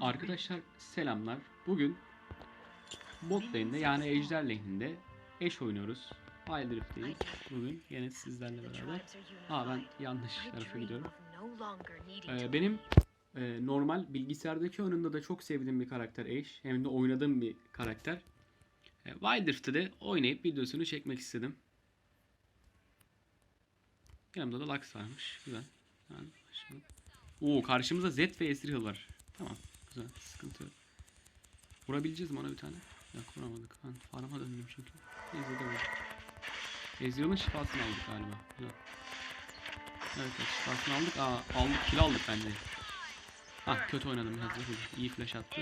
Arkadaşlar selamlar. Bugün bot lane'de yani ejder lane'inde eş oynuyoruz. Wild Rift'teyiz. Bugün yine sizlerle beraber. Aa ben yanlış tarafa gidiyorum. Ee, benim e, normal bilgisayardaki oyununda da çok sevdiğim bir karakter Ashe. Hem de oynadığım bir karakter. E, Wild Rift'te de oynayıp videosunu çekmek istedim. Yanımda da Lux varmış. Güzel. Başlayalım. Oo karşımızda Zed ve Ezreal var. Tamam. Güzel. Sıkıntı yok. Vurabileceğiz mi ona bir tane? Yok vuramadık. Ben farma döndüm çünkü. Ezreal'da vurduk. Ezreal'ın şifasını aldık galiba. Güzel. Evet, evet şifasını aldık. Aa aldık. Kill aldık bence. Ah kötü oynadım biraz da. İyi flash attı.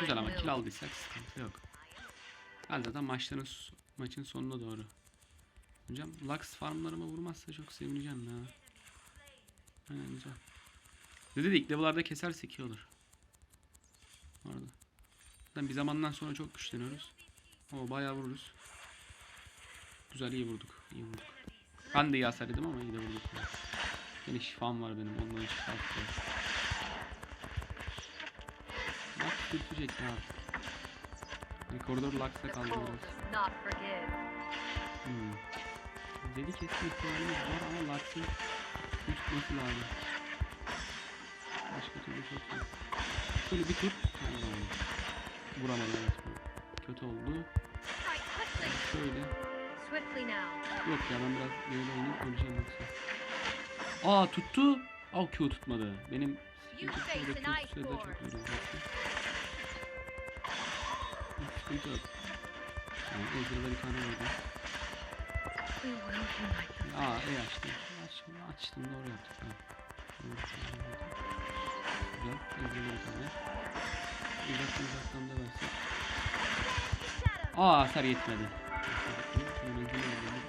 Güzel ama kill aldıysak sıkıntı yok. Hadi zaten maçların maçın sonuna doğru. Hocam Lux farmlarıma vurmazsa çok sevineceğim ya. Aynen güzel. Ne dedik level'larda kesersek iyi olur. Orada. Zaten bir zamandan sonra çok güçleniyoruz. O bayağı vururuz. Güzel iyi vurduk. iyi vurduk. Ben de iyi hasar yedim ama iyi de vurduk. Yine şifam var benim. Onların şifası var. Bak sürtecek ya. Yani koridor Lux'a kaldı biraz. Hmm. Dedi kesme ihtimalimiz var ama Lux'ın tutması lazım. Başka türlü çok iyi. Şöyle bir tur. Vuramadım. Kötü oldu. Şöyle. Yok ya ben biraz böyle oynayıp öleceğim yoksa. Aa tuttu. Aa Q tutmadı. Benim sıkıntı Q ice tutsaydı çok iyi Sıkıntı yok. Yani Ezreal'a bir tane vurdum. Aa iyi açtım. Açtım, açtım doğru yaptık. Tamam. Ezreal'a bir tane. Uzaktan uzaktan da. Aa hasar yetmedi.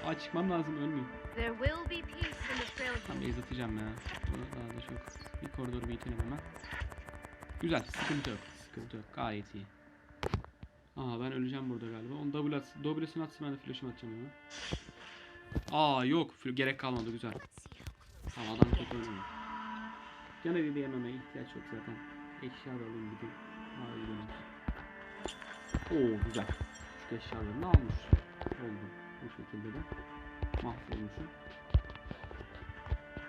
Aa çıkmam lazım ölmeyeyim. Tam base atacağım ya. Daha da çok. Bir koridoru bir itelim hemen. Güzel. Sıkıntı yok. Sıkıntı yok. Gayet iyi. Aa ben öleceğim burada galiba. Onu double at, double'sini atsın ben de flash'ımı atacağım hemen. Aa yok. Gerek kalmadı. Güzel. Adam çok ölmüyor. Gene bir yememe ihtiyaç yok zaten. Eşya da alayım gideyim. Dönüş. Oo güzel. Küçük eşyalarını almış. Oldu. Bu şekilde de. Mahvolmuşum.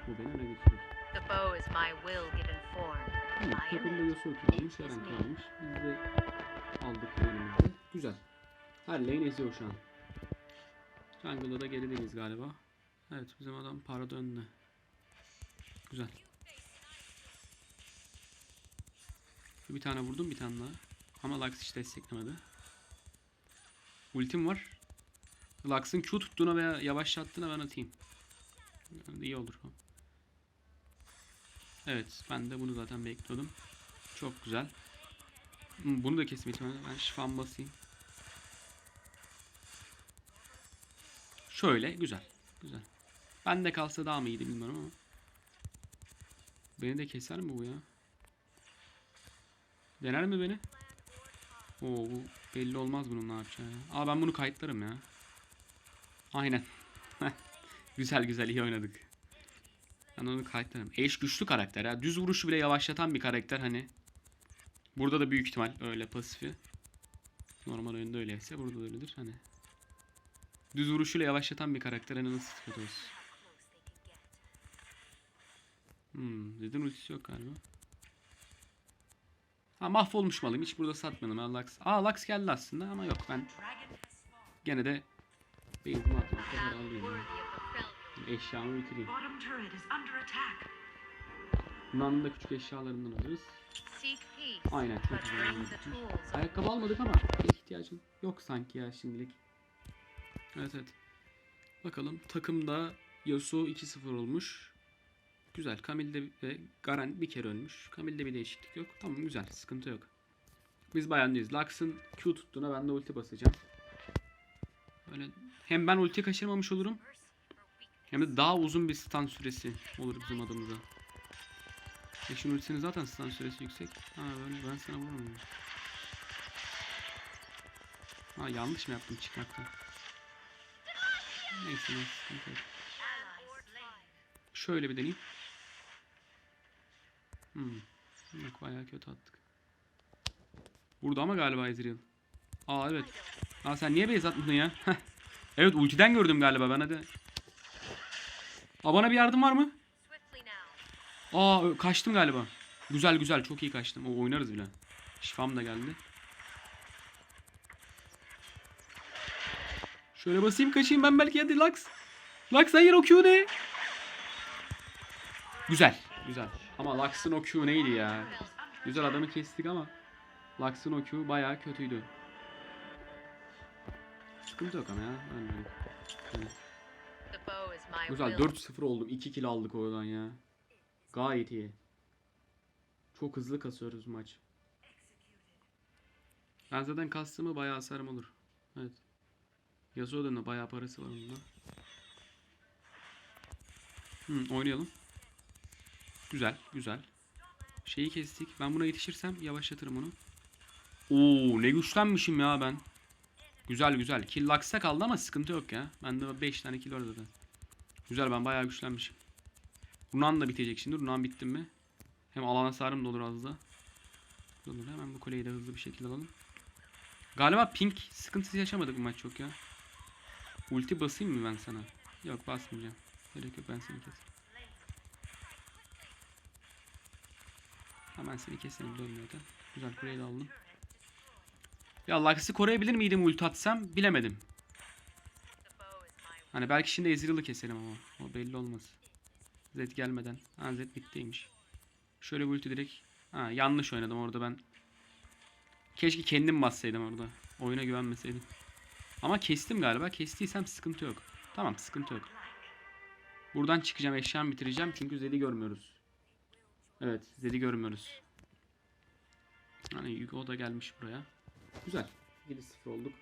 Bu beni öne geçirir. The bow is my will given form. Am takımda. Yasuo kiralmış, Eren kiralmış. Biz de aldık lane'imizi. Güzel. Her lane eziyor şu an. Jungle'da da gerideyiz galiba. Evet bizim adam para döndü. Güzel. Bir tane vurdum bir tane daha. Ama Lux hiç desteklemedi. Ultim var. Lux'ın Q tuttuğuna veya yavaşlattığına ben atayım. Yani iyi olur. Evet ben de bunu zaten bekliyordum. Çok güzel. Bunu da kesme. Ben şifam basayım. Şöyle güzel. Güzel. Ben de kalsa daha mı iyiydi bilmiyorum ama. Beni de keser mi bu ya? Dener mi beni? Oo bu belli olmaz bunun ne yapacağı ya. Aa ben bunu kayıtlarım ya. Aynen. güzel güzel iyi oynadık. Ben onu kayıtlarım. Eş güçlü karakter ya. Düz vuruşu bile yavaşlatan bir karakter hani. Burada da büyük ihtimal öyle pasifi. Normal oyunda öyleyse burada da öyledir hani. Düz vuruşuyla yavaşlatan bir karakter hani nasıl kötü olsun. Hmm, Zed'in ultisi yok galiba. Ha mahvolmuş malım. Hiç burada satmadım. Ha, Lux. Aa Lux geldi aslında ama yok ben gene de base'imi atmak kadar Freljord. Eşyamı bitireyim. Bottom turret is under attack. Bunların da küçük eşyalarından alırız. Aynen çok güzel. Ayakkabı almadık ama ihtiyacım yok sanki ya şimdilik. Evet evet. Bakalım takımda Yasuo 2-0 olmuş. Güzel. Camille'de ve Garen bir kere ölmüş. Camille'de bir değişiklik yok. Tamam güzel. Sıkıntı yok. Biz bayanlıyız. Lux'ın Q tuttuğuna ben de ulti basacağım. Böyle hem ben ulti kaçırmamış olurum. Hem de daha uzun bir stun süresi olur bizim adımıza. Eşin ultisinin zaten stun süresi yüksek. Ha böyle ben sana vuramıyorum. Ha yanlış mı yaptım çıkmakta? Neyse neyse. Şöyle bir deneyeyim. Hmm. Yok bayağı kötü attık. Burada ama galiba Ezreal. Aa evet. Aa sen niye base atmadın ya? Evet ultiden gördüm galiba ben hadi. Aa bana bir yardım var mı? Aa kaçtım galiba. Güzel güzel çok iyi kaçtım. O oynarız bile. Şifam da geldi. Şöyle basayım kaçayım ben belki hadi Lux. Lux hayır o Q ne? Güzel güzel. Ama Lux'ın o Q neydi ya? Güzel adamı kestik ama Lux'ın o Q bayağı kötüydü. Sıkıntı yok ama ya. My Güzel will. 4-0 oldum. 2 kill aldık oradan ya. Gayet iyi. Çok hızlı kasıyoruz maç. Ben zaten kastımı bayağı hasarım olur. Evet. Yasuo'dan da bayağı parası var onda. Hı, oynayalım. Güzel, güzel. Şeyi kestik. Ben buna yetişirsem yavaşlatırım onu. Oo, ne güçlenmişim ya ben. Güzel güzel. Kill Lux'ta kaldı ama sıkıntı yok ya. Bende 5 tane kill var zaten. Güzel ben bayağı güçlenmişim. Runan da bitecek şimdi. Runan bittim mi? Hem alan hasarım da olur az da. Olur hemen bu kuleyi de hızlı bir şekilde alalım. Galiba pink sıkıntısı yaşamadık bu maç çok ya. Ulti basayım mı ben sana? Yok basmayacağım. Gerek yok ben seni keserim. Hemen seni keserim dönmüyorken. Güzel kuleyi aldım. Ya Lux'ı koruyabilir miydim ulti atsam bilemedim. Hani belki şimdi Ezreal'ı keserim ama. O belli olmaz. Zed gelmeden. Ha Zed bittiymiş. Şöyle ulti direkt. Ha yanlış oynadım orada ben. Keşke kendim bassaydım orada. Oyuna güvenmeseydim. Ama kestim galiba. Kestiysem sıkıntı yok. Tamam sıkıntı yok. Buradan çıkacağım eşyamı bitireceğim çünkü Zed'i görmüyoruz. Evet Zed'i görmüyoruz. Hani Yugo da gelmiş buraya. Güzel. 7-0 olduk.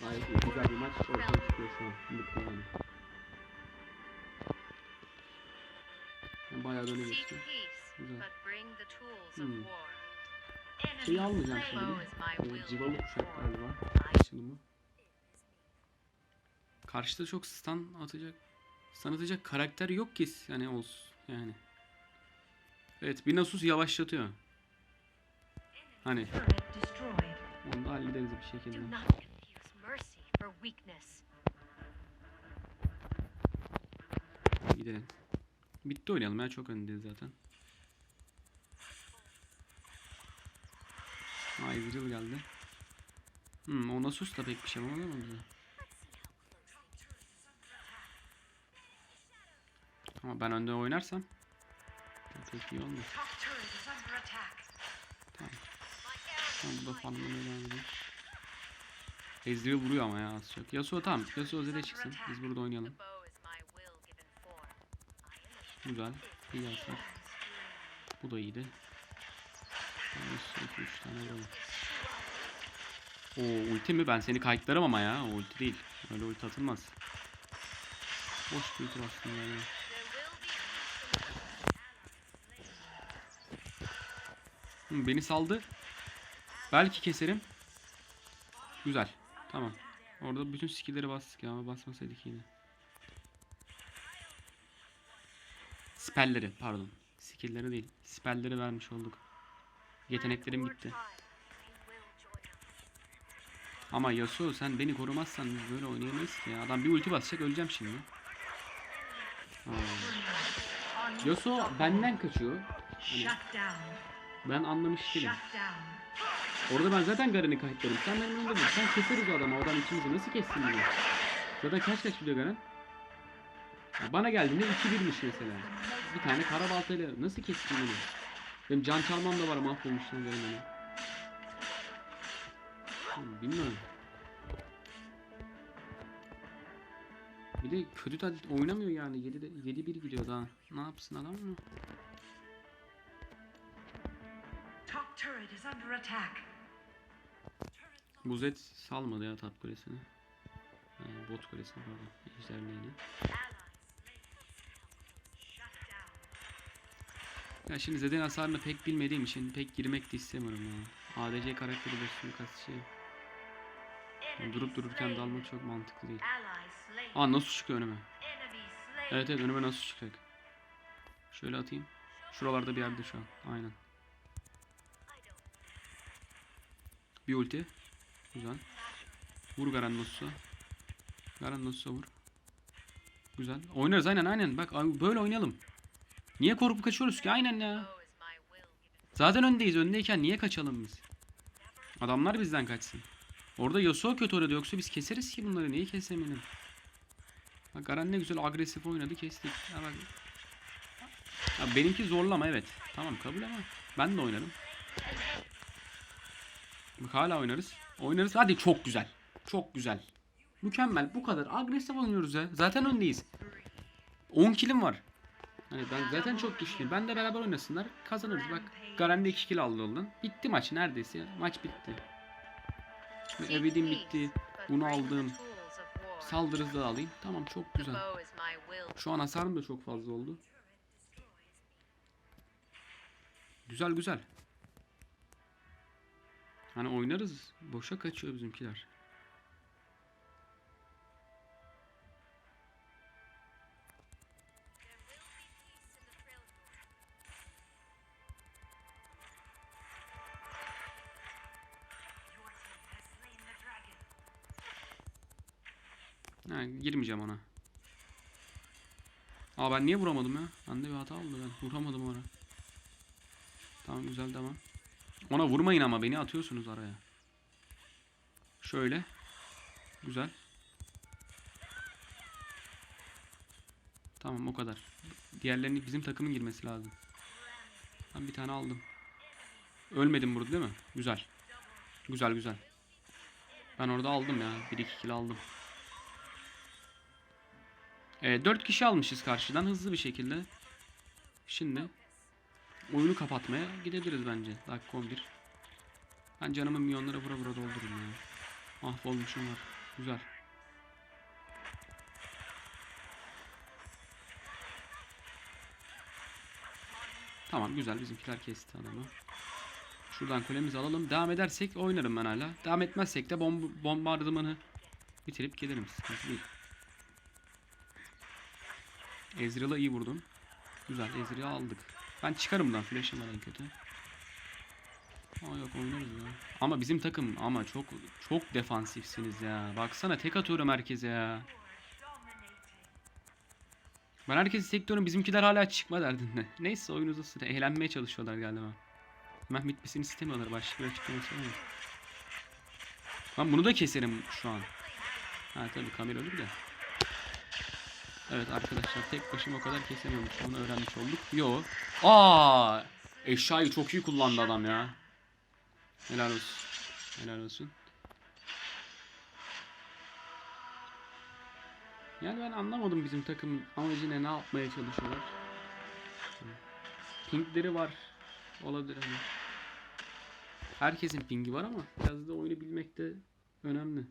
Gayet iyi. Güzel bir maç ortaya çıkıyor şu an. Mutlu yani. Ben bayağı geçtim. peace, Güzel. Hmm. Şeyi almayacağım şimdi. Ee, Civalı kuşak galiba. Açılımı. Karşıda çok stun atacak. Stun atacak karakter yok ki yani olsun yani. Evet bir Nasus yavaşlatıyor. Hani onu da hallederiz bir şekilde. Gidelim. Bitti oynayalım ya çok öndeyiz zaten. Aa Ezreal geldi. Hmm, o Nasus da pek bir şey yapamadı ama bize. Ama ben önde oynarsam çok iyi attack. Tamam. Tamam burada farmlamaya devam edelim. Ezreal vuruyor ama ya az çok. Yasuo tamam. Yasuo Zed'e çıksın. Biz burada oynayalım. Güzel. İyi hasar. Bu da iyiydi. Yasuo 3 tane vuralım. Oo ulti mi? Ben seni kayıtlarım ama ya. O ulti değil. Öyle ulti atılmaz. Boş bir ulti bastım yani. Beni saldı. Belki keserim. Güzel. Tamam. Orada bütün skill'leri bastık ya basmasaydık yine. Spell'leri pardon. Skill'leri değil. Spell'leri vermiş olduk. Yeteneklerim gitti. Ama Yasuo sen beni korumazsan böyle oynayamayız ki ya. Adam bir ulti basacak öleceğim şimdi. Aa. Yasuo benden kaçıyor. Hani. Ben anlamış değilim. Orada ben zaten Garen'i kayıtlarım. Sen benim önümde dur. Sen keseriz o adamı. O adam ikimizi nasıl kessin bunu? Zaten kaç kaç biliyor Garen? Bana geldiğinde 2-1'miş mesela. Bir tane kara baltayla nasıl kessin bunu? Benim can çalmam da var mahvolmuş lan Garen hani. Hı, Bilmiyorum. Bir de kötü de oynamıyor yani. 7'de 7-1 gidiyor daha. Ne yapsın adam mı? Bu Zed salmadı ya top kulesini. Ha, bot kulesini pardon. Ejderliğini. Ya şimdi Zed'in hasarını pek bilmediğim için pek girmek de istemiyorum ya. ADC karakteri boşluğu kas şey. Yani durup dururken dalmak çok mantıklı değil. Aa nasıl çıkıyor önüme? Evet evet önüme nasıl çıkacak? Şöyle atayım. Şuralarda bir yerde şu an. Aynen. Bir ulti. Güzel. Vur Garannos'a. Garannos'a vur. Güzel. Oynarız aynen aynen. Bak böyle oynayalım. Niye korkup kaçıyoruz ki? Aynen ya. Zaten öndeyiz. Öndeyken niye kaçalım biz? Adamlar bizden kaçsın. Orada Yasuo kötü oynadı. Yoksa biz keseriz ki bunları. Niye kesemeyelim? Bak Garen ne güzel agresif oynadı. Kestik. Ya bak. Ya benimki zorlama evet. Tamam kabul ama ben de oynarım. Hala oynarız. Oynarız. Hadi çok güzel. Çok güzel. Mükemmel. Bu kadar. Agresif oynuyoruz ya. Zaten öndeyiz. 10 kilim var. Hani ben zaten çok güçlüyüm. Ben de beraber oynasınlar. Kazanırız bak. Garen de 2 kill aldı ondan. Bitti maç neredeyse. Maç bitti. Şimdi Evidin bitti. Bunu aldım. Saldırızı da alayım. Tamam çok güzel. Şu an hasarım da çok fazla oldu. Güzel güzel. Hani oynarız. Boşa kaçıyor bizimkiler. Ha, girmeyeceğim ona. Aa ben niye vuramadım ya? Bende bir hata oldu ben. Vuramadım ona. Tamam güzel tamam. Ona vurmayın ama beni atıyorsunuz araya. Şöyle. Güzel. Tamam o kadar. Diğerlerini bizim takımın girmesi lazım. Ben bir tane aldım. Ölmedim burada değil mi? Güzel. Güzel güzel. Ben orada aldım ya. 1-2 kill aldım. Evet 4 kişi almışız karşıdan hızlı bir şekilde. Şimdi oyunu kapatmaya gidebiliriz bence. Dakika 11. Ben canımı milyonlara vura vura doldururum ya. Mahvolmuşum var. Güzel. Tamam güzel bizimkiler kesti adamı. Şuradan kulemizi alalım. Devam edersek oynarım ben hala. Devam etmezsek de bomb bombardımanı bitirip gelirim. Sıkıntı değil. Ezreal'a iyi vurdum. Güzel Ezreal'ı aldık. Ben çıkarım buradan. Flash'ım var kötü. Aa yok oynarız ya. Ama bizim takım ama çok çok defansifsiniz ya. Baksana tek atıyorum herkese ya. Ben herkesi tek diyorum bizimkiler hala çıkma derdinde. Neyse oyun uzasın. Eğlenmeye çalışıyorlar galiba. Hemen bitmesini istemiyorlar. Başka bir açıklaması mı? Ben bunu da keserim şu an. Ha tabii kamera ölür de. Evet arkadaşlar tek başıma o kadar kesemiyormuş. Onu öğrenmiş olduk. Yo. Aa! Eşyayı çok iyi kullandı adam ya. Helal olsun. Helal olsun. Yani ben anlamadım bizim takımın amacı ne, yapmaya çalışıyorlar. Pinkleri var. Olabilir hani. Herkesin pingi var ama biraz da oyunu bilmek de önemli.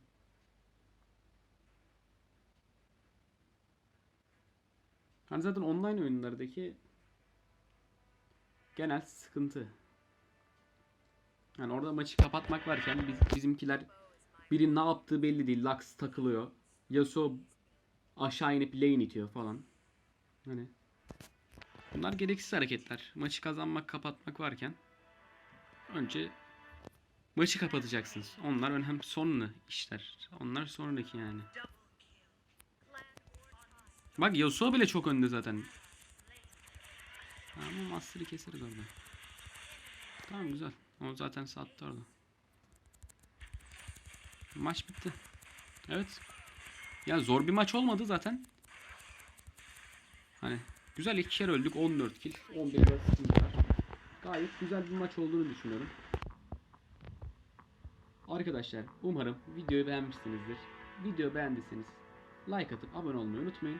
Hani zaten online oyunlardaki genel sıkıntı. Yani orada maçı kapatmak varken biz, bizimkiler biri ne yaptığı belli değil. Lux takılıyor. Yasuo aşağı inip lane itiyor falan. Hani bunlar gereksiz hareketler. Maçı kazanmak, kapatmak varken önce maçı kapatacaksınız. Onlar önemli sonunu işler. Onlar sonraki yani. Bak Yasuo bile çok önde zaten. Tamam Master'ı keseriz orada. Tamam güzel. O zaten sattı orada. Maç bitti. Evet. Ya zor bir maç olmadı zaten. Hani güzel ikişer öldük 14 kill 11 asistimiz var. Gayet güzel bir maç olduğunu düşünüyorum. Arkadaşlar umarım videoyu beğenmişsinizdir. Video beğendiyseniz like atıp abone olmayı unutmayın.